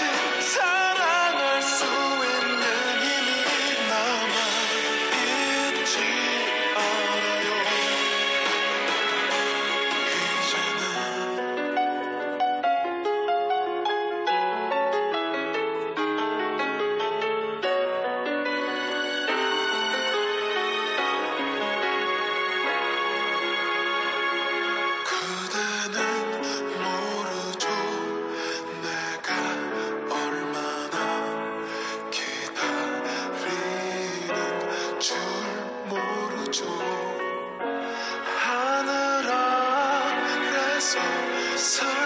Listen. So, so.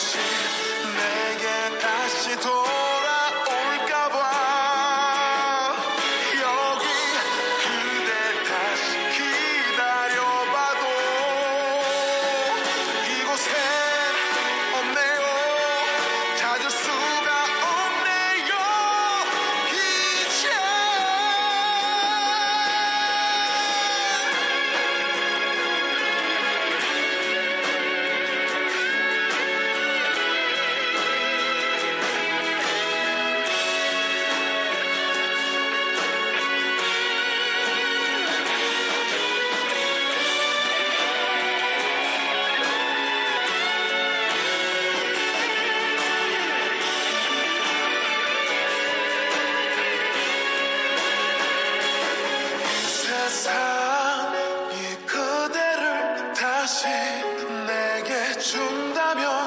없이 내게 다시 돌아 다시 내게 준다면